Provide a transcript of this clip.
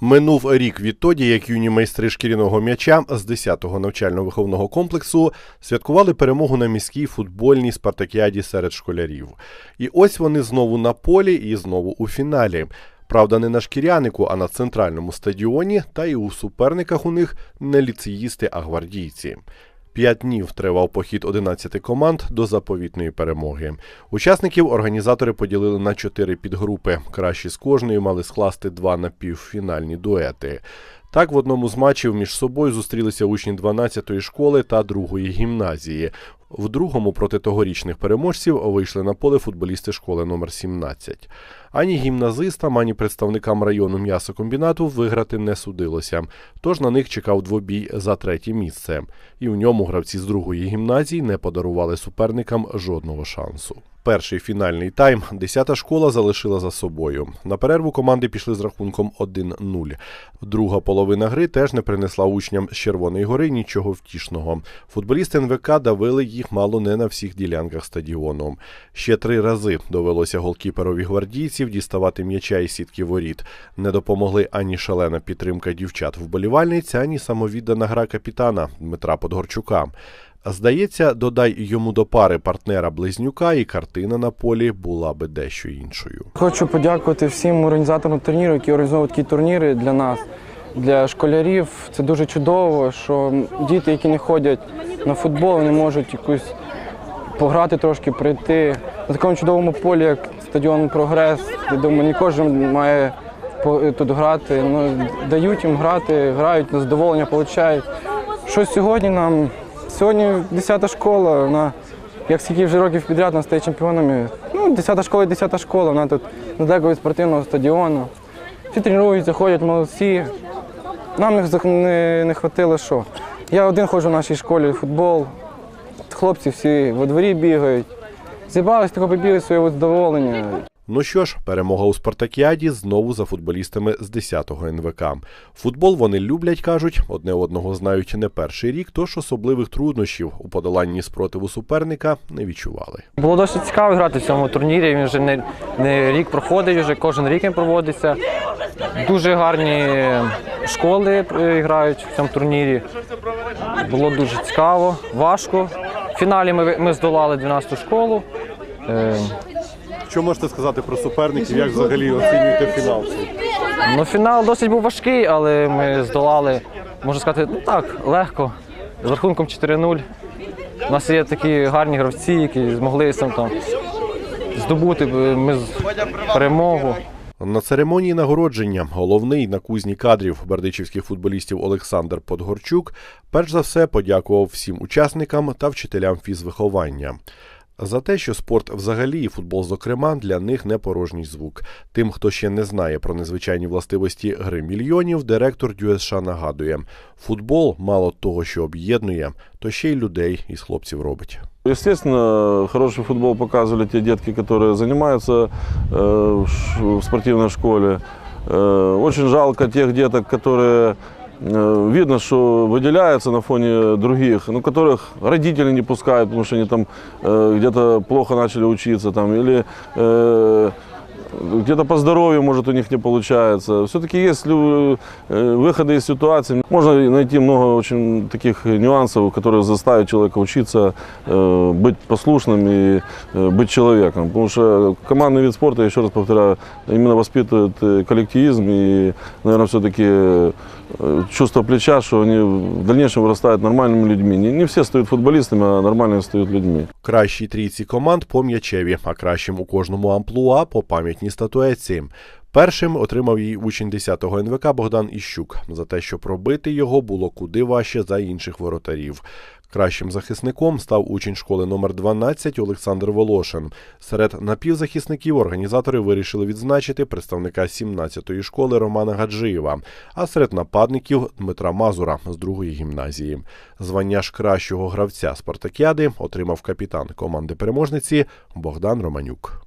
Минув рік відтоді, як юні майстри шкіряного м'яча з 10-го навчально-виховного комплексу святкували перемогу на міській футбольній спартакіаді серед школярів. І ось вони знову на полі і знову у фіналі. Правда, не на шкірянику, а на центральному стадіоні, та й у суперниках у них не ліцеїсти, а гвардійці. П'ять днів тривав похід 11 команд до заповітної перемоги. Учасників організатори поділили на чотири підгрупи. Кращі з кожної мали скласти два напівфінальні дуети. Так, в одному з матчів між собою зустрілися учні 12-ї школи та 2-ї гімназії. В другому проти тогорічних переможців вийшли на поле футболісти школи номер 17. Ані гімназистам, ані представникам району м'ясокомбінату виграти не судилося. Тож на них чекав двобій за третє місце. І в ньому гравці з другої гімназії не подарували суперникам жодного шансу. Перший фінальний тайм 10-та школа залишила за собою. На перерву команди пішли з рахунком 1-0. Друга половина гри теж не принесла учням з Червоної гори нічого втішного. Футболісти НВК давили їх мало не на всіх ділянках стадіону. Ще три рази довелося голкіперові гвардійців діставати м'яча із сітки воріт. Не допомогли ані шалена підтримка дівчат вболівальниць, ані самовіддана гра капітана Дмитра Подгорчука. Здається, додай йому до пари партнера близнюка, і картина на полі була би дещо іншою. Хочу подякувати всім організаторам турніру, які організовують такі турніри для нас, для школярів. Це дуже чудово, що діти, які не ходять на футбол, вони можуть якусь пограти трошки, прийти на такому чудовому полі, як стадіон Прогрес. Я думаю, не кожен має тут грати. Ну, дають їм грати, грають на задоволення, получають. Що сьогодні нам? Сьогодні 10 школа, вона як скільки вже років підряд вона стає чемпіонами. Ну, 10 школа і 10 школа, вона тут недалеко від спортивного стадіону. Всі тренуються, ходять молодці. Нам не, не, не що. Я один ходжу в нашій школі футбол. Хлопці всі во дворі бігають. Зібрались, тако побігли своє задоволення. Ну що ж, перемога у Спартакіаді знову за футболістами з 10-го НВК. Футбол вони люблять, кажуть, одне одного знають не перший рік, тож особливих труднощів у подоланні спротиву суперника не відчували. Було досить цікаво грати в цьому турнірі. Він вже не, не рік проходить, вже кожен рік він проводиться. Дуже гарні школи е, грають в цьому турнірі. Було дуже цікаво, важко. В фіналі ми, ми здолали 12-ту школу. Що можете сказати про суперників? Як взагалі оцінюєте фінал? Ну, фінал досить був важкий, але ми здолали, можна сказати, ну так, легко, з рахунком 4-0. У нас є такі гарні гравці, які змогли сам там здобути ми перемогу. На церемонії нагородження головний на кузні кадрів бердичівських футболістів Олександр Подгорчук перш за все подякував всім учасникам та вчителям фізвиховання. За те, що спорт взагалі і футбол, зокрема, для них не порожній звук. Тим, хто ще не знає про незвичайні властивості гри мільйонів, директор ДЮСШ нагадує: футбол мало того, що об'єднує, то ще й людей із хлопців робить. Естественно, хороший футбол показывали те детки, которые занимаются э, в ш- в спортивной школе. Э, Очень жалко тех деток, которые э, видно, что выделяются на фоне других, ну, которых родители не пускают, потому что они там э, где-то плохо начали учиться, там, или э, где-то по здоровью, может, у них не получается. Все-таки есть лю- э, выходы из ситуации. Можно найти много очень таких нюансов, которые заставят человека учиться э, быть послушным и э, быть человеком. Потому что командный вид спорта, еще раз повторяю, именно воспитывает э, коллективизм и, наверное, все-таки э, чувство плеча, что они в дальнейшем вырастают нормальными людьми. Не, не все стають футболістами, а нормальними стають людьми. Кращій трійці команд по м'ячеві, а кращим у кожному амплуа по пам'ятній статуетці. Першим отримав її учень 10-го НВК Богдан Іщук за те, що пробити його було куди важче за інших воротарів. Кращим захисником став учень школи номер 12 Олександр Волошин. Серед напівзахисників організатори вирішили відзначити представника 17-ї школи Романа Гаджиєва, а серед нападників Дмитра Мазура з другої гімназії. Звання ж кращого гравця спартакіади отримав капітан команди переможниці Богдан Романюк.